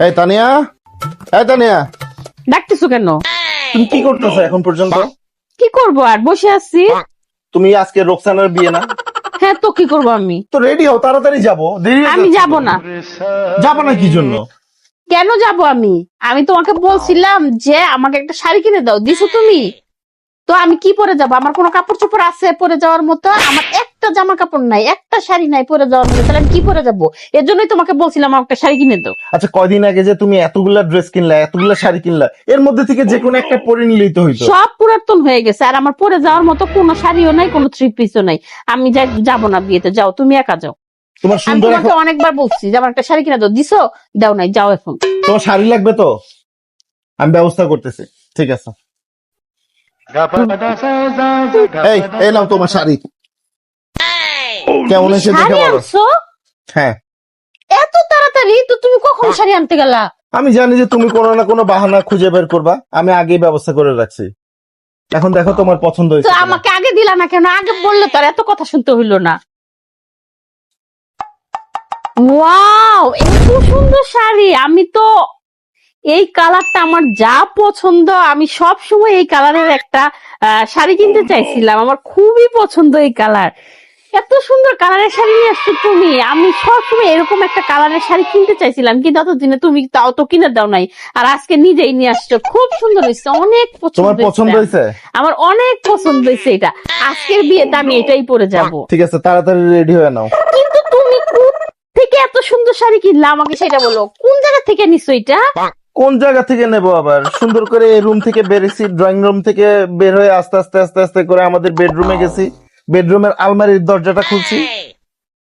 এই তানিয়া? এই তানিয়া। ডাকতেছো কেন? তুমি কি করতেছো এখন পর্যন্ত? কি করব আর? বসে আছি। তুমি আজকে রোকসানার বিয়ে না? হ্যাঁ তো কি করব আমি? তো রেডি হও তাড়াতাড়ি যাব। দেরি আমি যাব না। যাব না কি জন্য? কেন যাব আমি? আমি তোমাকে বলছিলাম যে আমাকে একটা শাড়ি কিনে দাও। দিছো তুমি? তো আমি কি পরে যাব? আমার কোনো কাপড় চোপড় আছে পরে যাওয়ার মতো? আমার একটা জামা কাপড় নাই একটা শাড়ি নাই পরে যাওয়ার মতো। তাহলে আমি কি পরে যাব? এর জন্যই তোমাকে বলছিলাম আমার একটা শাড়ি কিনে দাও। আচ্ছা কয়দিন আগে যে তুমি এতগুলা ড্রেস কিনলা এতগুলা শাড়ি কিনলা এর মধ্যে থেকে যে কোনো একটা পরে নিলেই তো হইতো। সব পুরাতন হয়ে গেছে। আর আমার পরে যাওয়ার মতো কোনো শাড়িও নাই কোনো থ্রি পিসও নাই। আমি যাই যাব না বিয়েতে। যাও তুমি একা যাও। তোমার আমি সুন্দর তোমাকে অনেকবার বলছি যে আমার একটা শাড়ি কিনে দাও। দিছো? দাও নাই যাও এখন। তোমার শাড়ি লাগবে তো? আমি ব্যবস্থা করতেছি। ঠিক আছে। এই এই নাও তোমার শাড়ি কেমন দেখে বলো হ্যাঁ। এত তাড়াতাড়ি? তো তুমি কখন শাড়ি আনতে গেলা? আমি জানি যে তুমি কোনো না কোনো বাহানা খুঁজে বের করবা। আমি আগেই ব্যবস্থা করে রাখছি। এখন দেখো তোমার পছন্দ তো হয়েছে আমাকে আগে দিলা না কেন? আগে বললে তো আর এত কথা শুনতে হইল না। ওয়াও এত সুন্দর শাড়ি। আমি তো এই কালারটা আমার যা পছন্দ আমি সব সময় এই কালারের একটা শাড়ি কিনতে চাইছিলাম। আমার খুবই পছন্দ এই কালার। এত সুন্দর কালারের শাড়ি নিয়ে আসছো তুমি। আমি সবসময় এরকম একটা কালারের শাড়ি কিনতে চাইছিলাম কিন্তু ততদিনে তুমি তাও তো কিনে দাও নাই। আর আজকে নিজেই নিয়ে আসছো। খুব সুন্দর হয়েছে অনেক পছন্দ পছন্দ হয়েছে? আমার অনেক পছন্দ হয়েছে এটা। আজকের বিয়েতে আমি এটাই পরে যাব। ঠিক আছে তাড়াতাড়ি রেডি হয়ে নাও। কিন্তু তুমি কোথ থেকে এত সুন্দর শাড়ি কিনলা? আমাকে সেটা বলো। কোন জায়গা থেকে নিছো এটা? কোন জায়গা থেকে নেব আবার সুন্দর করে রুম থেকে বেরিয়েছি ড্রয়িং রুম থেকে বের হয়ে আস্তে আস্তে আস্তে আস্তে করে আমাদের বেডরুমে গেছি বেডরুমের আলমারির দরজাটা খুলছি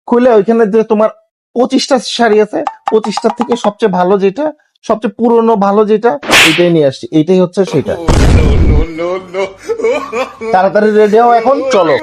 খুলে ওইখানে যে তোমার পঁচিশটা শাড়ি আছে পঁচিশটা থেকে সবচেয়ে ভালো যেটা সবচেয়ে পুরনো ভালো যেটা এটাই নিয়ে আসছি এটাই হচ্ছে সেটা তাড়াতাড়ি রেডি হও এখন চলো